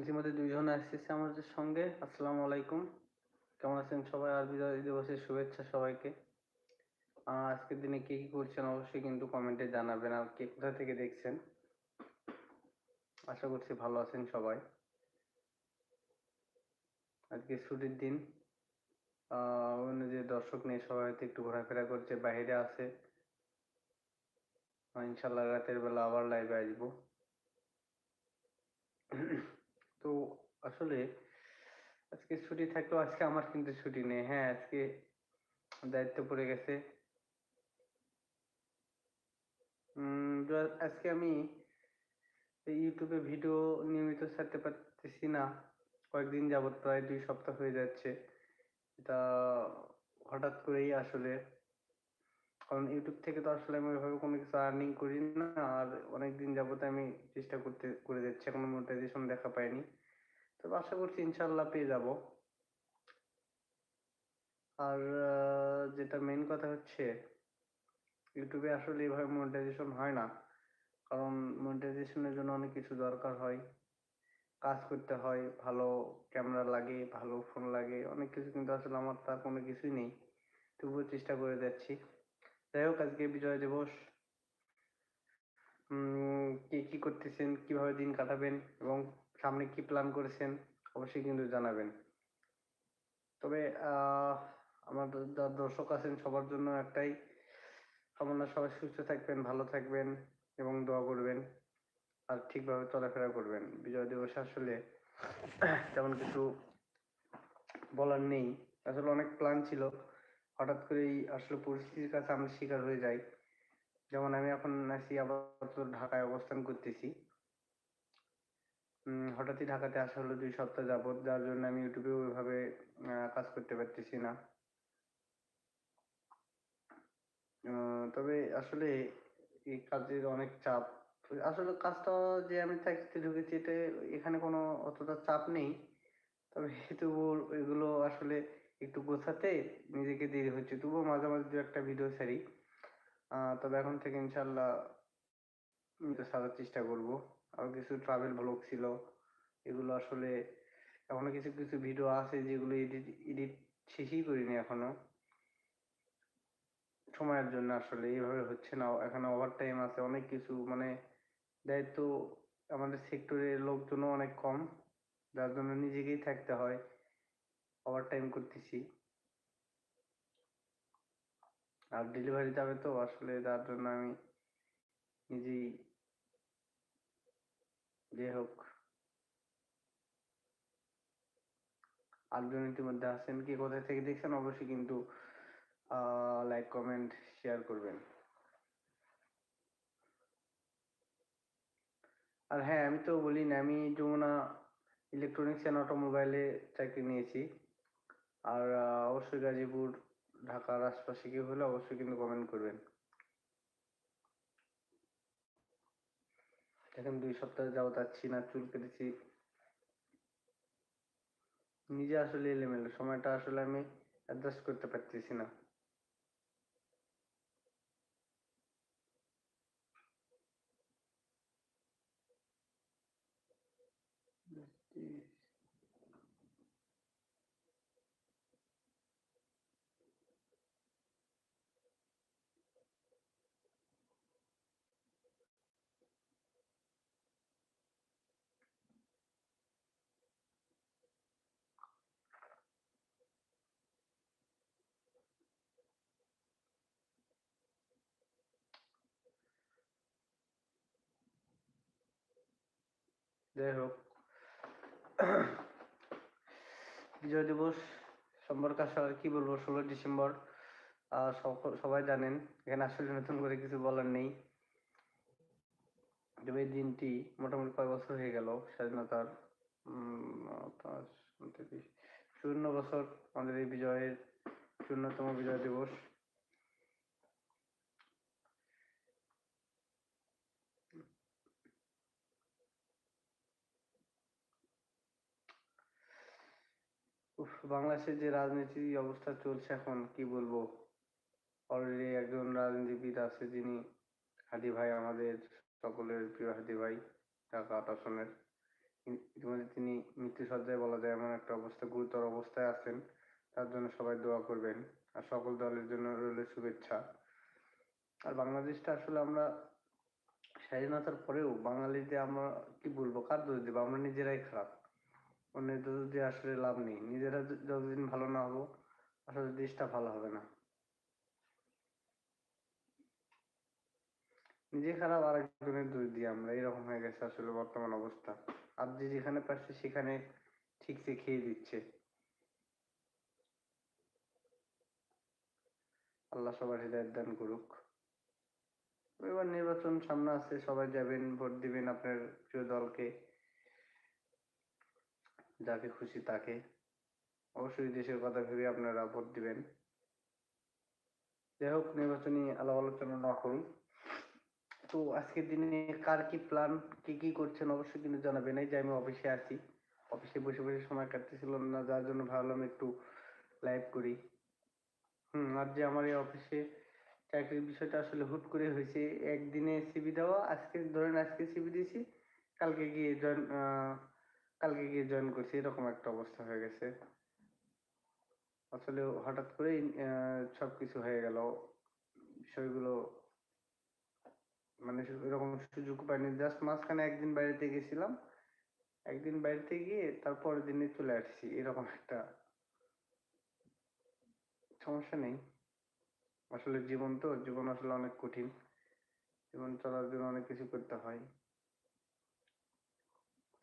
ইতিমধ্যে দুইজন আসতেছে আমাদের সঙ্গে। আসসালামু আলাইকুম। কেমন আছেন সবাই? আর বিজয় দিবসের শুভেচ্ছা সবাইকে। আজকের দিনে কে কি করছেন অবশ্যই কিন্তু কমেন্টে জানাবেন আর কে কোথা থেকে দেখছেন। আশা করছি ভালো আছেন সবাই। আজকে ছুটির দিন। অন্য যে দর্শক নিয়ে সবাই হয়তো একটু ঘোরাফেরা করছে, বাইরে আছে। ইনশাল্লাহ রাতের বেলা আবার লাইভে আসব। তো আসলে আজকে ছুটি থাকলেও আজকে আমার কিন্তু ছুটি নেই। হ্যাঁ আজকে দায়িত্ব পড়ে গেছে। আজকে আমি ইউটিউবে ভিডিও নিয়মিত ছাড়তে পারতেছি না। কয়েকদিন যাবত প্রায় দুই সপ্তাহ হয়ে যাচ্ছে। এটা হঠাৎ করেই আসলে। কারণ ইউটিউব থেকে তো আসলে আমি ওইভাবে কোনো কিছু আর্নিং করি না। আর অনেক দিন যাবত আমি চেষ্টা করতে, করে যাচ্ছি। এখনও মোনেটাইজেশন দেখা পাইনি। আশা করছি ইনশাল্লাহ পেয়ে যাব। আর যেটা মেন কথা হচ্ছে, ইউটিউবে আসলে এভাবে মনিটাইজেশন হয় না। কারণ মনিটাইজেশনের জন্য অনেক কিছু দরকার হয়। কাজ করতে হয়, ভালো ক্যামেরা লাগে, ভালো ফোন লাগে, অনেক কিছু কিন্তু আসলে আমার তার কোনো কিছুই নেই। তবুও চেষ্টা করে যাচ্ছি। যাই হোক, আজকে বিজয় দিবস। কে, কি করতেছেন, কীভাবে দিন কাটাবেন এবং সামনে কি প্ল্যান করেছেন, অবশ্যই কিন্তু জানাবেন। তবে, আহ, আমার দর্শক আছেন সবার জন্য একটাই। কামনা সবাই সুস্থ থাকবেন, ভালো থাকবেন এবং দোয়া করবেন আর ঠিকভাবে চলাফেরা করবেন। বিজয় দিবস আসলে তেমন কিছু বলার নেই। আসলে অনেক প্ল্যান ছিল। হঠাৎ করেই আসলে পরিস্থিতির কাছে আমরা শিকার হয়ে যাই। যেমন আমি এখন আছি আপাতত ঢাকায় অবস্থান করতেছি। হঠাৎই ঢাকাতে আসা হলো দুই সপ্তাহ যাবত যার জন্য আমি ইউটিউবে ওইভাবে কাজ করতে পারতেছি না। তবে আসলে এই কাজের অনেক চাপ। আসলে কাজটা যে আমি চাকরিতে ঢুকেছি এটা এখানে কোনো অতটা চাপ নেই। তবে তবুও এগুলো আসলে একটু গোছাতে নিজেকে দেরি হচ্ছে। তবুও মাঝে মাঝে দু একটা ভিডিও ছাড়ি। তবে এখন থেকে ইনশাল্লাহ ছাড়ার চেষ্টা করব। আর কিছু ট্রাভেল ব্লগ ছিল, এগুলো আসলে এখনও কিছু কিছু ভিডিও আছে যেগুলো এডিট এডিট শেষই করিনি এখনও। সময়ের জন্য আসলে এইভাবে হচ্ছে না, এখানে ওভার টাইম আছে, অনেক কিছু মানে দায়িত্ব আমাদের সেক্টরের লোকজনও অনেক কম, যার জন্য নিজেকেই থাকতে হয় ওভার টাইম করতেছি। আর ডেলিভারি যাবে তো, আসলে যার জন্য আমি নিজেই যে হোক। আটজন ইতিমধ্যে আছেন কি, কোথায় থেকে দেখছেন? অবশ্যই কিন্তু লাইক কমেন্ট শেয়ার করবেন। আর হ্যাঁ আমি তো বলি না, আমি যমুনা ইলেকট্রনিক্স অ্যান্ড অটোমোবাইলে চাকরি নিয়েছি। আর অবশ্যই গাজীপুর, ঢাকার আশপাশে কেউ হলে অবশ্যই কিন্তু কমেন্ট করবেন। এখন দুই সপ্তাহ যাও যাচ্ছি না চুল কেটেছি। নিজে আসলে এলোমেলো, সময়টা আসলে আমি অ্যাডজাস্ট করতে পারতেছি না। যাই হোক বিজয় দিবস সম্পর্কে আসলে কি বলব? ষোলো ডিসেম্বর সবাই জানেন, এখানে আসলে নতুন করে কিছু বলার নেই। তবে এই দিনটি মোটামুটি কয় বছর হয়ে গেল, স্বাধীনতার চুয়ান্ন বছর আমাদের এই বিজয়ের চূন্নতম বিজয় দিবস। উফ, বাংলাদেশের যে রাজনীতি অবস্থা চলছে এখন, কি বলব? অলরেডি একজন রাজনীতিবিদ আছে যিনি হাদি ভাই, আমাদের সকলের প্রিয় হাদি ভাই, ঢাকা আট ইতিমধ্যে তিনি মৃত্যু সজ্জায় বলা যায় এমন একটা অবস্থা, গুরুতর অবস্থায় আছেন। তার জন্য সবাই দোয়া করবেন। আর সকল দলের জন্য রইল শুভেচ্ছা। আর বাংলাদেশটা আসলে আমরা স্বাধীনতার পরেও বাঙালিতে আমরা কি বলব? কার দোষ দেবো? আমরা নিজেরাই খারাপ। অন্যের দোষ দিয়ে আসলে লাভ নেই, নিজেরা যতদিন ভালো না হব, আসলে দেশটা ভালো হবে না। নিজে খারাপ আর একজনের দোষ দিয়ে আমরা, এরকম হয়ে গেছে আসলে বর্তমান অবস্থা। আর যে যেখানে পারছে সেখানে ঠিক ঠিকসে খেয়ে দিচ্ছে। আল্লাহ সবার হৃদয়ের দান করুক। এবার নির্বাচন সামনে আছে সবাই যাবেন, ভোট দিবেন আপনার প্রিয় দলকে। যাকে খুশি তাকে। অবশ্যই দেশের কথা ভেবে আপনারা ভোট দিবেন। যাই হোক, নির্বাচনী আলাপ আলোচনা না করুন। তো আজকের দিনে কার কি প্ল্যান কি কি করছেন অবশ্যই কিন্তু জানাবেন। এই যে আমি অফিসে আছি, অফিসে বসে বসে সময় কাটতেছিল না, যার জন্য ভাবলাম একটু লাইভ করি। হুম, আর যে আমার এই অফিসে চাকরির বিষয়টা আসলে হুট করে হয়েছে, একদিনে সিভি দেওয়া, আজকে ধরেন আজকে সিভি দিয়েছি, কালকে গিয়ে জয়েন কালকে গিয়ে জয়েন করছি, এরকম একটা অবস্থা হয়ে গেছে। আসলে হঠাৎ করেই সবকিছু হয়ে গেল। বিষয়গুলো মানে এরকম সুযোগ পাইনি। জাস্ট মাঝখানে একদিন বাইরেতে গেছিলাম। একদিন বাইরেতে গিয়ে তারপরের দিনে চলে আসছি। এরকম একটা সমস্যা নেই। আসলে জীবন তো, জীবন আসলে অনেক কঠিন। জীবন চলার জন্য অনেক কিছু করতে হয়।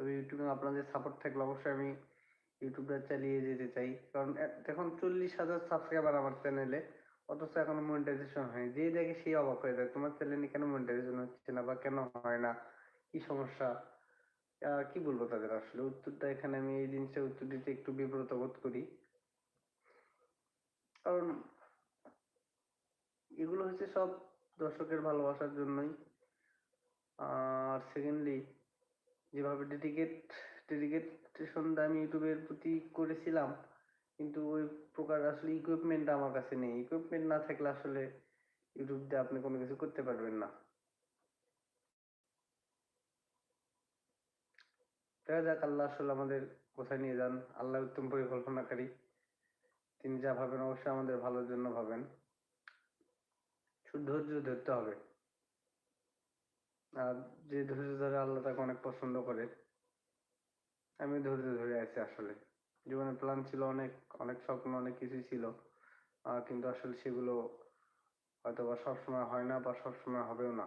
তবে ইউটিউবে আপনাদের সাপোর্ট থাকলে অবশ্যই আমি ইউটিউবটা চালিয়ে যেতে চাই। কারণ এখন চল্লিশ হাজার সাবস্ক্রাইবার আমার চ্যানেলে অথচ এখনও মনিটাইজেশন হয়নি। যে দেখে সেই অবাক হয়ে যায়, তোমার চ্যানেলে কেন মনিটাইজেশন হচ্ছে না বা কেন হয় না? কি সমস্যা? কি বলব তাদের আসলে? উত্তরটা এখানে আমি এই জিনিসটা উত্তর দিতে একটু বিব্রত বোধ করি। কারণ এগুলো হচ্ছে সব দর্শকের ভালোবাসার জন্যই। আর সেকেন্ডলি যেভাবে ডেডিকেট ডেডিকেটেশনটা আমি ইউটিউবের প্রতি করেছিলাম, কিন্তু ওই প্রকার আসলে ইকুইপমেন্ট আমার কাছে নেই। ইকুইপমেন্ট না থাকলে আসলে ইউটিউব দিয়ে আপনি কোনো কিছু করতে পারবেন না। দেখা যাক আল্লাহ আসলে আমাদের কোথায় নিয়ে যান। আল্লাহ উত্তম পরিকল্পনাকারী। তিনি যা ভাবেন অবশ্যই আমাদের ভালোর জন্য ভাবেন। ধৈর্য ধরতে হবে। আর যে ধৈর্য ধরে আল্লাহ তাকে অনেক পছন্দ করে, আমি ধৈর্য ধরে আছি আসলে। জীবনে প্ল্যান ছিল অনেক অনেক স্বপ্ন, অনেক কিছুই ছিল। কিন্তু আসলে সেগুলো হয়তো বা সবসময় হয় না বা সবসময় হবেও না।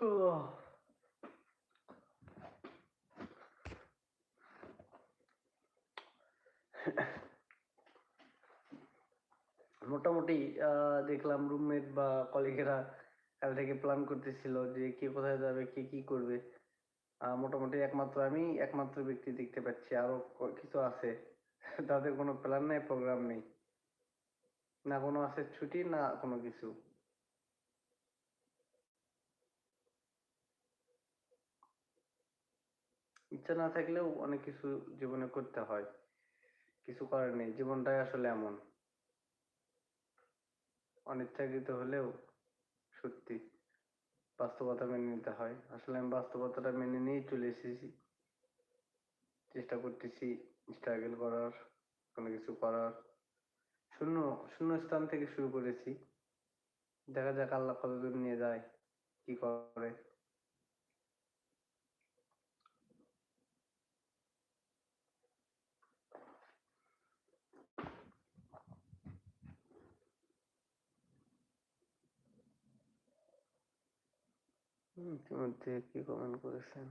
উহ। মোটামুটি দেখলাম রুমমেট বা কলিগেরা কাল থেকে প্ল্যান করতেছিল যে কে কোথায় যাবে, কে কি করবে। মোটামুটি একমাত্র আমি, একমাত্র ব্যক্তি দেখতে পাচ্ছি। আরও কিছু আছে। তাদের কোনো প্ল্যান নেই প্রোগ্রাম নেই। না কোনো আছে ছুটি, না কোনো কিছু। ইচ্ছা না থাকলেও অনেক কিছু জীবনে করতে হয়। কিছু করার নেই, জীবনটাই আসলে এমন। অনিচ্ছাকৃত হলেও সত্যি বাস্তবতা মেনে নিতে হয়। আসলে আমি বাস্তবতাটা মেনে নিয়েই চলে এসেছি। চেষ্টা করতেছি স্ট্রাগল করার, কোনো কিছু করার। শূন্য শূন্য স্থান থেকে শুরু করেছি। দেখা যাক আল্লাহ কতদূর নিয়ে যায়, কি করে হুম, ইতিমধ্যে কি কমেন্ট করেছেন?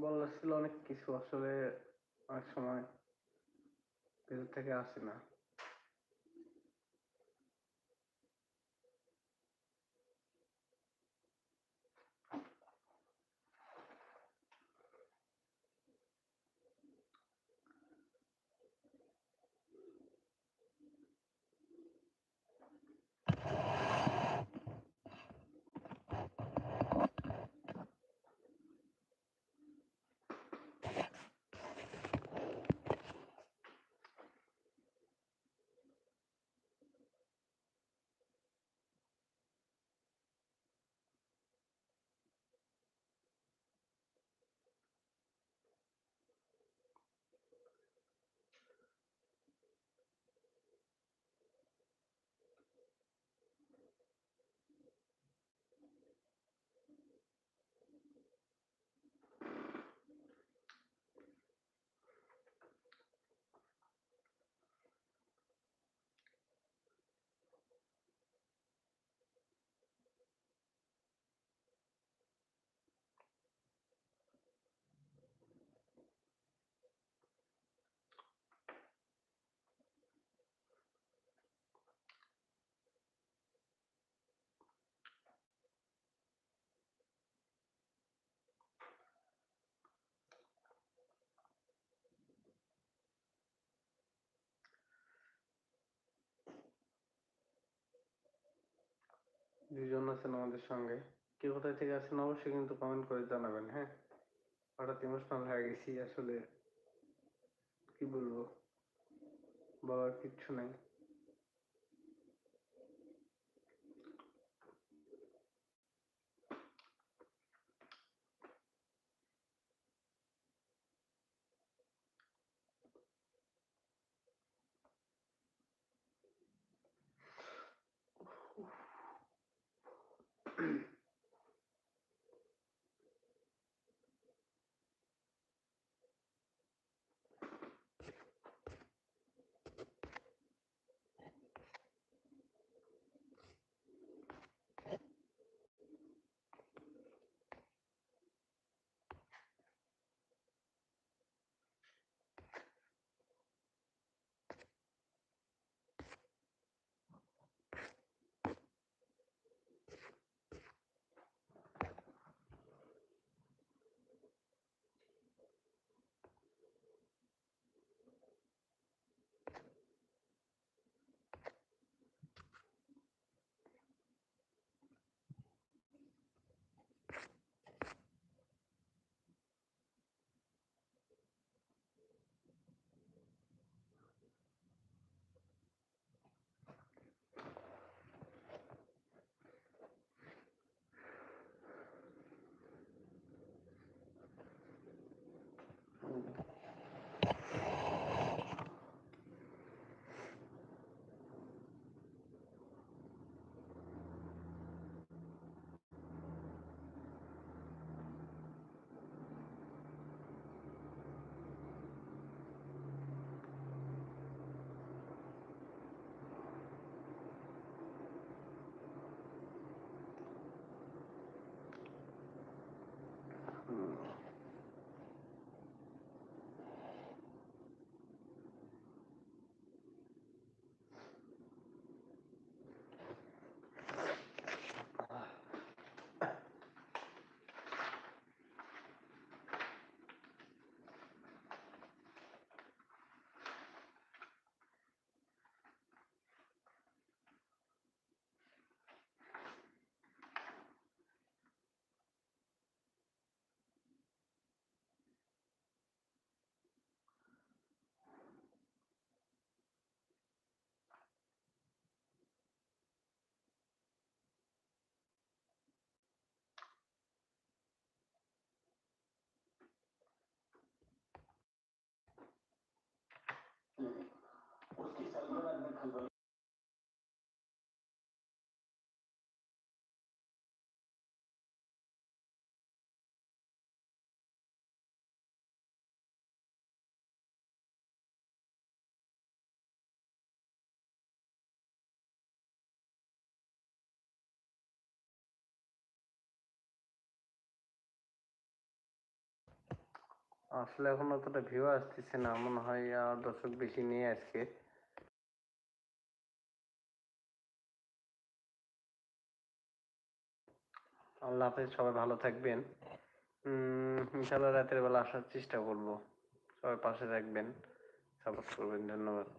বলার ছিল অনেক কিছু আসলে অনেক সময় ভেতর থেকে আসে না। দুজন আছেন আমাদের সঙ্গে। কে কোথায় থেকে আছেন অবশ্যই কিন্তু কমেন্ট করে জানাবেন হ্যাঁ? হঠাৎ ইমোশনাল হয়ে গেছি, আসলে কি বলব? বলার কিচ্ছু নাই। उसकी सरगोरन में खलबली আসলে এখন অতটা ভিউ আসতেছে না, মনে হয় দর্শক বেশি নেই আজকে। আল্লাহ হাফেজ, সবাই ভালো থাকবেন। ইনশাল্লাহ রাতের বেলা আসার চেষ্টা করব। সবাই পাশে থাকবেন। সাপোর্ট করবেন, ধন্যবাদ।